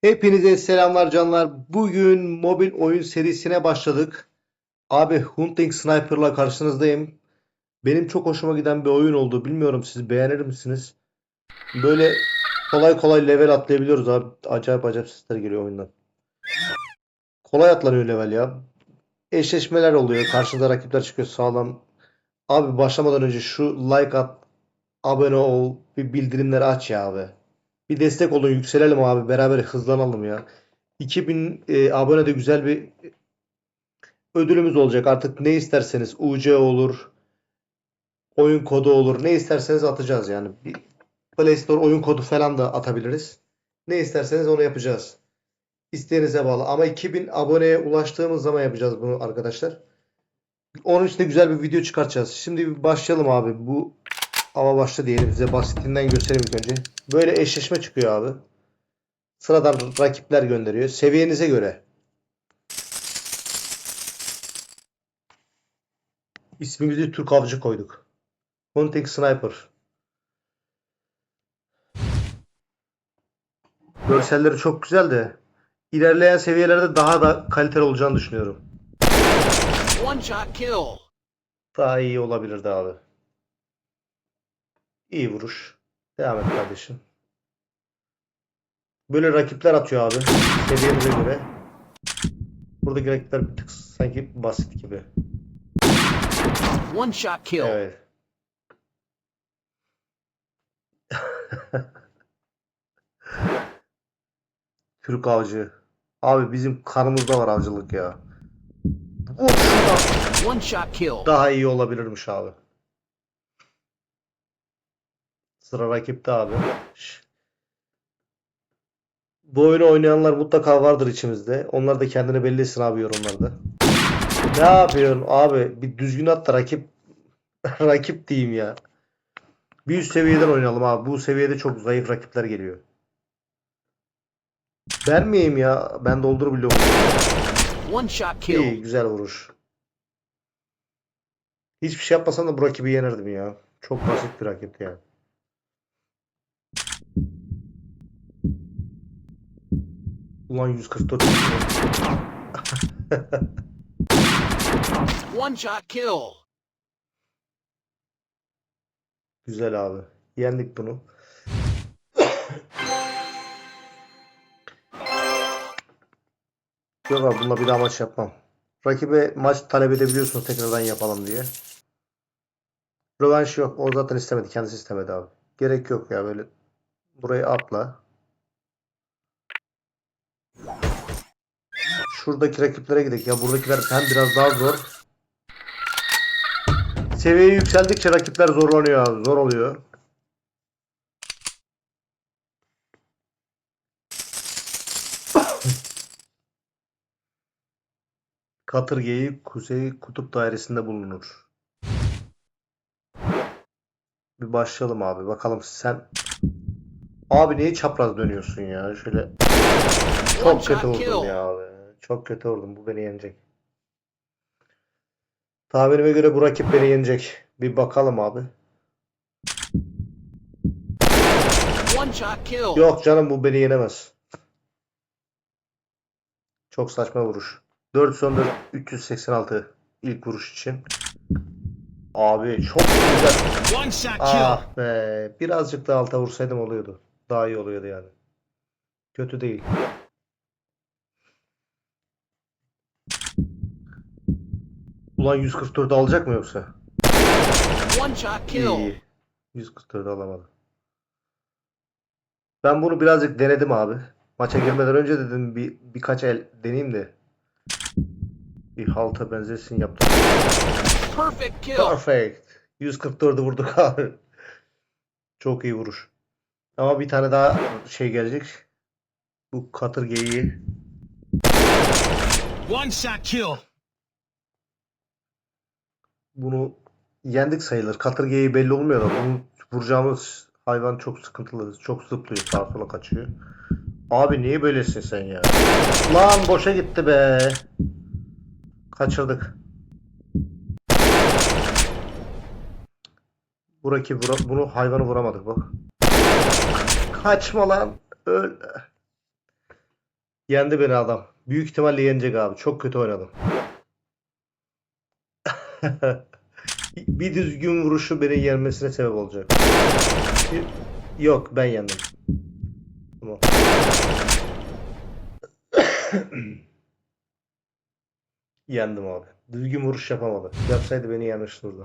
Hepinize selamlar canlar. Bugün mobil oyun serisine başladık. Abi Hunting Sniper'la karşınızdayım. Benim çok hoşuma giden bir oyun oldu. Bilmiyorum siz beğenir misiniz? Böyle kolay kolay level atlayabiliyoruz abi. Acayip acayip sesler geliyor oyundan. Kolay atlanıyor level ya. Eşleşmeler oluyor. Karşınıza rakipler çıkıyor sağlam. Abi başlamadan önce şu like at, abone ol, bir bildirimleri aç ya abi. Bir destek olun, yükselelim abi. Beraber hızlanalım ya. 2000 e, abone de güzel bir ödülümüz olacak. Artık ne isterseniz UC olur, oyun kodu olur. Ne isterseniz atacağız yani. Bir Play Store oyun kodu falan da atabiliriz. Ne isterseniz onu yapacağız. İsteğinize bağlı. Ama 2000 aboneye ulaştığımız zaman yapacağız bunu arkadaşlar. Onun için de güzel bir video çıkartacağız. Şimdi bir başlayalım abi. Bu ama başla diyelim size basitinden göstereyim ilk önce. Böyle eşleşme çıkıyor abi. Sıradan rakipler gönderiyor. Seviyenize göre. İsmimizi Türk Avcı koyduk. Hunting Sniper. Görselleri çok güzel de ilerleyen seviyelerde daha da kaliteli olacağını düşünüyorum. Daha iyi olabilirdi abi. İyi vuruş. Devam et kardeşim. Böyle rakipler atıyor abi. Seviyemize göre. Buradaki rakipler bir tık sanki basit gibi. One shot kill. Evet. Türk avcı. Abi bizim kanımızda var avcılık ya. One shot kill. Daha iyi olabilirmiş abi. Sıra rakipte abi. Bu oyunu oynayanlar mutlaka vardır içimizde. Onlar da kendini belli etsin abi yorumlarda. Ne yapıyorsun abi? Bir düzgün at da rakip rakip diyeyim ya. Bir üst seviyeden oynayalım abi. Bu seviyede çok zayıf rakipler geliyor. Ben miyim ya? Ben doldurabiliyorum. One shot İyi, kill. güzel vuruş. Hiçbir şey yapmasam da bu rakibi yenerdim ya. Çok basit bir rakip ya. Ulan 144. One shot kill. Güzel abi. Yendik bunu. Yok abi bununla bir daha maç yapmam. Rakibe maç talep edebiliyorsunuz tekrardan yapalım diye. Rövanş yok. O zaten istemedi. Kendisi istemedi abi. Gerek yok ya böyle. Burayı atla. Şuradaki rakiplere gidelim. Ya buradakiler hem biraz daha zor. Seviyeyi yükseldikçe rakipler zorlanıyor abi. Zor oluyor. Katırgeyi Kuzey Kutup Dairesi'nde bulunur. Bir başlayalım abi. Bakalım sen Abi niye çapraz dönüyorsun ya? Şöyle çok kötü kill. ya abi. Çok kötü vurdum. Bu beni yenecek. Tahminime göre bu rakip beni yenecek. Bir bakalım abi. Yok canım bu beni yenemez. Çok saçma vuruş. 414 386 ilk vuruş için. Abi çok güzel. Ah be. Birazcık daha alta vursaydım oluyordu. Daha iyi oluyordu yani. Kötü değil. Ulan 144 alacak mı yoksa? One shot İyi kill. iyi. 144 alamadı. Ben bunu birazcık denedim abi. Maça girmeden önce dedim bir birkaç el deneyeyim de bir halta benzesin yaptım. Perfect kill. Perfect. 144'ü vurduk abi. Çok iyi vuruş. Ama bir tane daha şey gelecek. Bu katırgeyi. One shot kill. Bunu yendik sayılır. Katırgeyi belli olmuyor da bunu vuracağımız hayvan çok sıkıntılı. Çok zıplıyor. Sağa sola kaçıyor. Abi niye böylesin sen ya? Lan boşa gitti be. Kaçırdık. Bu rakip vura- bunu hayvanı vuramadık bak. Kaçma lan. Öl. Yendi beni adam. Büyük ihtimalle yenecek abi. Çok kötü oynadım. Bir düzgün vuruşu beni yenmesine sebep olacak. Yok ben yendim. Tamam. Yendim abi. Düzgün vuruş yapamadı. Yapsaydı beni yenmişti orada.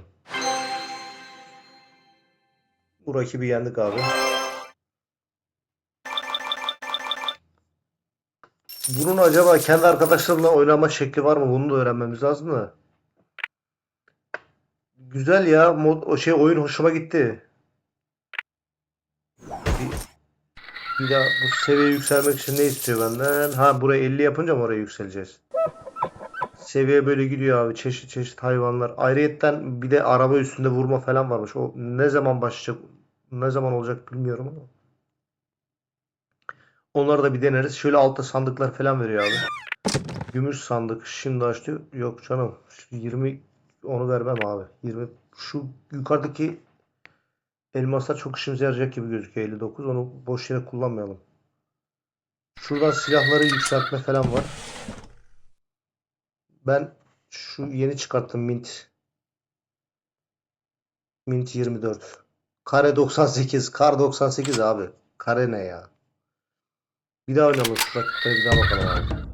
Bu rakibi yendik abi. Bunun acaba kendi arkadaşlarıyla oynama şekli var mı? Bunu da öğrenmemiz lazım da. Güzel ya. Mod, o şey oyun hoşuma gitti. Bir, bir daha bu seviye yükselmek için ne istiyor benden? Ha buraya 50 yapınca mı oraya yükseleceğiz? Seviye böyle gidiyor abi. Çeşit çeşit hayvanlar. Ayrıyetten bir de araba üstünde vurma falan varmış. O ne zaman başlayacak? Ne zaman olacak bilmiyorum ama. Onları da bir deneriz. Şöyle altta sandıklar falan veriyor abi. Gümüş sandık şimdi açtı. Yok canım. Şu 20 onu vermem abi. 20 şu yukarıdaki elmaslar çok işimize yarayacak gibi gözüküyor. 59 onu boş yere kullanmayalım. Şuradan silahları yükseltme falan var. Ben şu yeni çıkarttım Mint. Mint 24. Kare 98. Kar 98 abi. Kare ne ya? Bir daha şu rakipleri bir daha bakalım abi.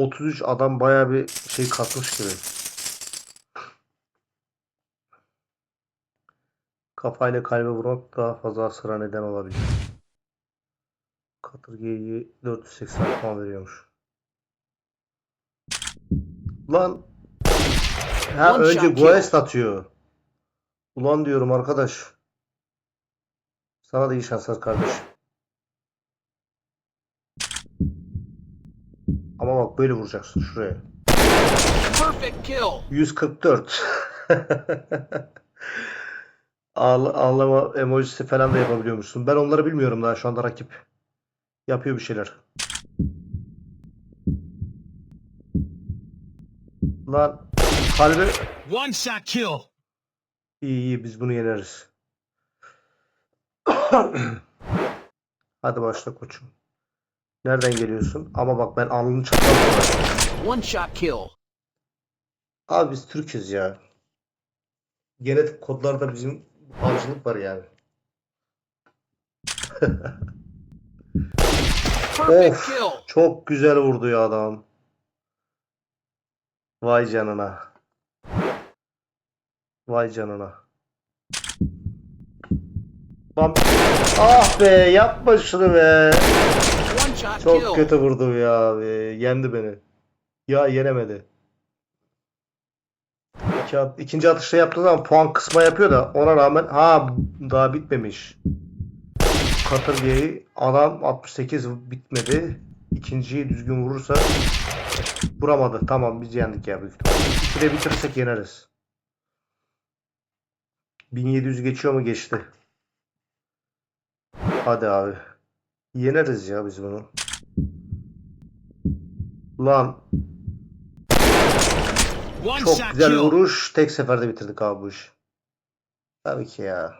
...33 adam bayağı bir şey katmış gibi. Kafayla kalbe vurmak daha fazla hasara neden olabilir. Katırga'yı 480 puan veriyormuş. Lan ha One önce. Guest atıyor. Ulan diyorum arkadaş. Sana da iyi şanslar kardeşim. Ama bak böyle vuracaksın şuraya. Perfect kill. 144. Ağla, ağlama emojisi falan da yapabiliyormuşsun. Ben onları bilmiyorum daha şu anda rakip. Yapıyor bir şeyler. Lan kalbi One shot kill. iyi iyi biz bunu yeneriz. Hadi başla koçum. Nereden geliyorsun? Ama bak ben alnını çatal One shot kill. Abi biz Türk'üz ya. Genetik kodlarda bizim avcılık var yani. Of. Çok güzel vurdu ya adam. Vay canına. Vay canına. Lan ah be yapma şunu be. Çok kötü vurdu ya. Yendi beni. Ya yenemedi. İki at- ikinci atışta yaptığı zaman puan kısma yapıyor da ona rağmen ha daha bitmemiş. Katırgeyi adam 68 bitmedi. İkinciyi düzgün vurursa vuramadı. Tamam biz yendik ya büyük ihtimalle. Bitirirsek yeneriz. 1700 geçiyor mu? Geçti. Hadi abi. Yeneriz ya biz bunu. Lan çok güzel vuruş. Tek seferde bitirdik abi bu işi. Tabii ki ya.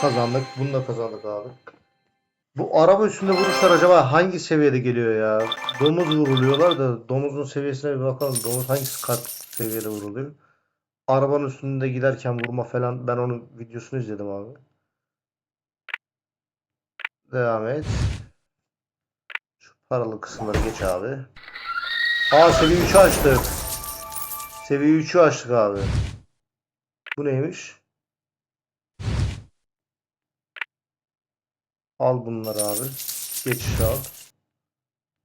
Kazandık. Bunu da kazandık abi. Bu araba üstünde vuruşlar acaba hangi seviyede geliyor ya? Domuz vuruluyorlar da domuzun seviyesine bir bakalım. Domuz hangi kat seviyede vuruluyor? Arabanın üstünde giderken vurma falan. Ben onun videosunu izledim abi. Devam et. Paralı kısımları geç abi. Aa seviye 3'ü açtık. Seviye 3'ü açtık abi. Bu neymiş? Al bunları abi. Geçiş al.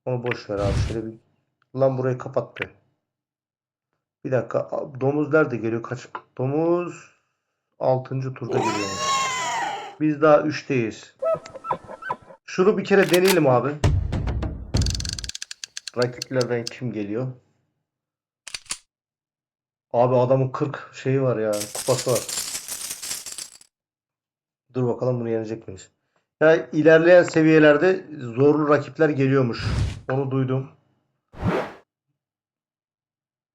Onu boş ver abi. Şöyle bir lan burayı kapat be. Bir dakika. Domuz nerede geliyor? Kaç? Domuz 6. turda geliyormuş. Biz daha 3'teyiz. Şunu bir kere deneyelim abi. Rakiplerden kim geliyor? Abi adamın 40 şeyi var ya. Kupası var. Dur bakalım bunu yenecek miyiz? Ya ilerleyen seviyelerde zorlu rakipler geliyormuş. Onu duydum.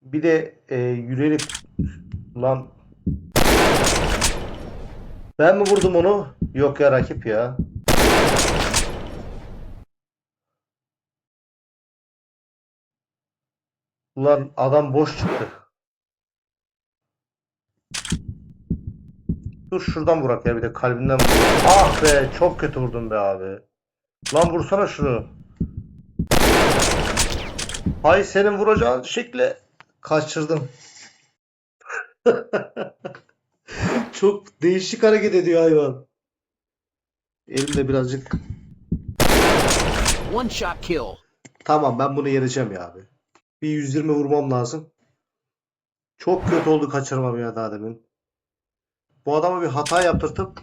Bir de e, yürüyerek lan Ben mi vurdum onu? Yok ya rakip ya. Ulan adam boş çıktı. Dur şuradan vurak ya bir de kalbinden vur. Ah be çok kötü vurdun be abi. Lan vursana şunu. Hay senin vuracağın şekle kaçırdım. Çok değişik hareket ediyor hayvan. Elimde birazcık. One shot kill. Tamam ben bunu yeneceğim ya abi. Bir 120 vurmam lazım. Çok kötü oldu kaçırmam ya daha demin. Bu adama bir hata yaptırtıp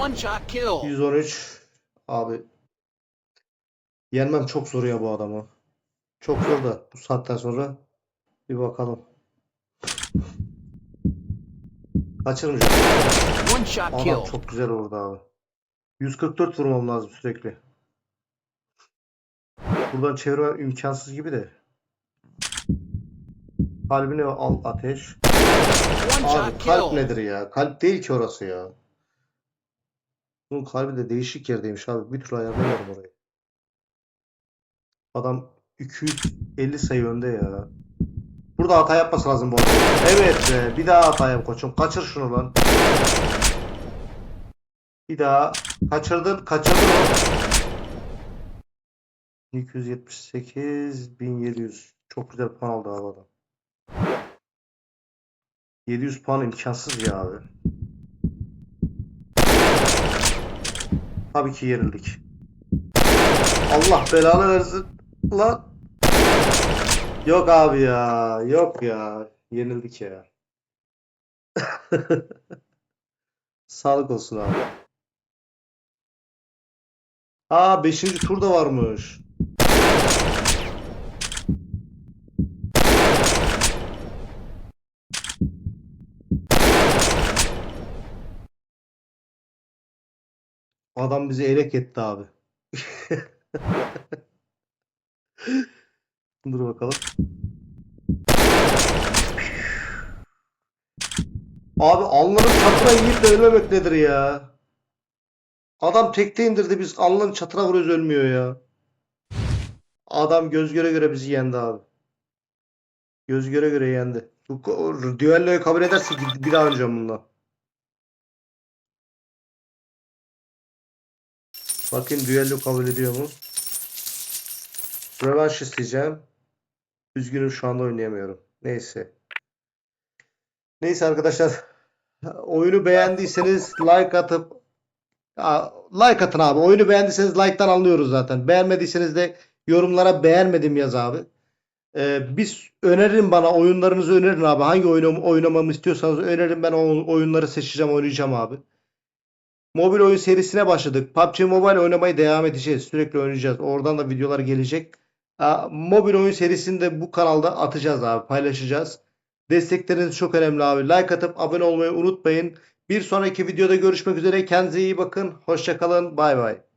One shot kill. 113 abi yenmem çok zor ya bu adamı. Çok zor da bu saatten sonra bir bakalım. Kaçırmayacağım. Adam çok güzel orada abi. 144 vurmam lazım sürekli. Buradan çevirmem imkansız gibi de. Kalbine al ateş. Abi kalp nedir ya? Kalp değil ki orası ya. Bunun kalbi de değişik yerdeymiş abi. Bir türlü ayarlayamadım orayı. Adam 250 sayı önde ya. Burada hata yapması lazım bu adam. Evet be. Bir daha hata yap koçum. Kaçır şunu lan. Bir daha. Kaçırdın. Kaçırdın o. 278 1700. Çok güzel puan aldı adam. 700 puan imkansız ya abi. Tabii ki yenildik. Allah belanı versin. Lan. Yok abi ya. Yok ya. Yenildik ya. Sağlık olsun abi. Aa 5. tur da varmış. Adam bizi elek etti abi. Dur bakalım. Abi alnının çatına yiyip de ölmemek nedir ya? Adam tekte indirdi biz alnının çatına vuruyoruz ölmüyor ya. Adam göz göre göre bizi yendi abi. Göz göre göre yendi. Düelloyu kabul ederse bir daha oynayacağım bununla. Bakayım düello kabul ediyor mu? Rövanş isteyeceğim. Üzgünüm şu anda oynayamıyorum. Neyse. Neyse arkadaşlar. Oyunu beğendiyseniz like atıp like atın abi. Oyunu beğendiyseniz like'tan anlıyoruz zaten. Beğenmediyseniz de yorumlara beğenmedim yaz abi. Ee, biz önerin bana oyunlarınızı önerin abi. Hangi oyunu oynamamı istiyorsanız önerin ben o oyunları seçeceğim oynayacağım abi. Mobil oyun serisine başladık. PUBG Mobile oynamaya devam edeceğiz. Sürekli oynayacağız. Oradan da videolar gelecek. Aa, Mobil oyun serisini de bu kanalda atacağız abi. Paylaşacağız. Destekleriniz çok önemli abi. Like atıp abone olmayı unutmayın. Bir sonraki videoda görüşmek üzere. Kendinize iyi bakın. Hoşçakalın. Bay bay.